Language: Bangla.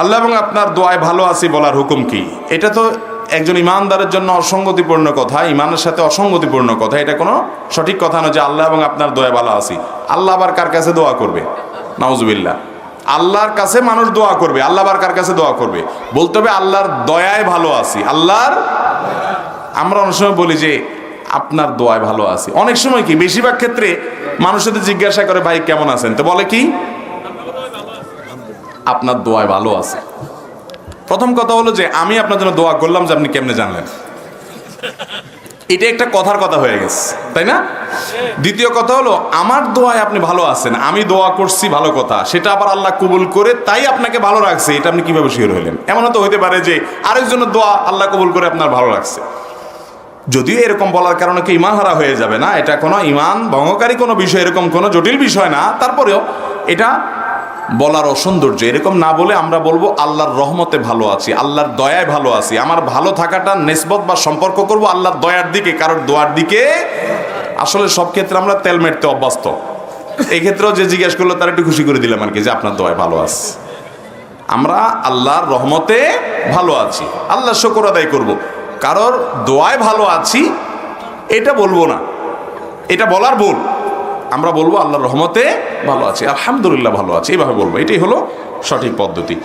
আল্লাহ এবং আপনার দোয়ায় ভালো আছি বলার হুকুম কি? এটা তো একজন ইমানদারের জন্য অসঙ্গতিপূর্ণ কথা, ইমানের সাথে অসঙ্গতিপূর্ণ কথা। এটা কোনো সঠিক কথা নয় যে আল্লাহ এবং আপনার দোয়ায় ভালো আছি। আল্লাহ আবার কার কাছে দোয়া করবে? নাউজুবিল্লাহ। আল্লাহর কাছে মানুষ দোয়া করবে, আল্লাহ আবার কার কাছে দোয়া করবে? বলতে হবে আল্লাহর দয়ায় ভালো আছি। আল্লাহর আমরা অনেক সময় বলি যে আপনার দোয়ায় ভালো আছি। অনেক সময় কি, বেশিরভাগ ক্ষেত্রে মানুষের জিজ্ঞাসা করে, ভাই কেমন আছেন? তো বলে কি আপনার দোয়ায় ভালো আছে। প্রথম কথা হলো যে, আমি আপনার জন্য দোয়া করলাম যে, আপনি কেমনে জানলেন? এটা একটা কথার কথা হয়ে গেছে, তাই না? দ্বিতীয় কথা হলো, আমার দোয়ায় আপনি ভালো আছেন, আমি দোয়া করছি, ভালো কথা। সেটা আবার আল্লাহ কবুল করে তাই আপনাকে ভালো রাখছে, এটা আপনি কীভাবে শিওর হলেন? এমন তো হইতে পারে যে, আরেকজনের দোয়া আল্লাহ কবুল করে আপনার ভালো রাখছে। যদিও এরকম বলার কারণে কি ইমান হারা হয়ে যাবে না? এটা কোনো ইমান ভঙ্গকারী কোনো বিষয়, এরকম কোনো জটিল বিষয় না। তারপরেও এটা বলার অসৌন্দর্য এরকম না বলে আমরা বলব আল্লাহর রহমতে ভালো আছি, আল্লাহর দয়ায় ভালো আছি। আমার ভালো থাকাটা নেসবত বা সম্পর্ক করব আল্লাহর দয়ার দিকে, কারোর দোয়ার দিকে। আসলে সব ক্ষেত্রে আমরা তেল মেরতে অভ্যস্ত। এই ক্ষেত্রেও যে জিজ্ঞেস করল, তার একটু খুশি করে দিলাম আর কি যে আপনার দয়ায় ভালো আছে। আমরা আল্লাহর রহমতে ভালো আছি, আল্লাহ শকর আদায় করব। কারোর দোয়ায় ভালো আছি, এটা বলব না। এটা বলার ভুল। আমরা বলব আল্লাহর রহমতে ভালো আছি, আলহামদুলিল্লাহ ভালো আছি, এইভাবে বলব। এটাই হলো সঠিক পদ্ধতি।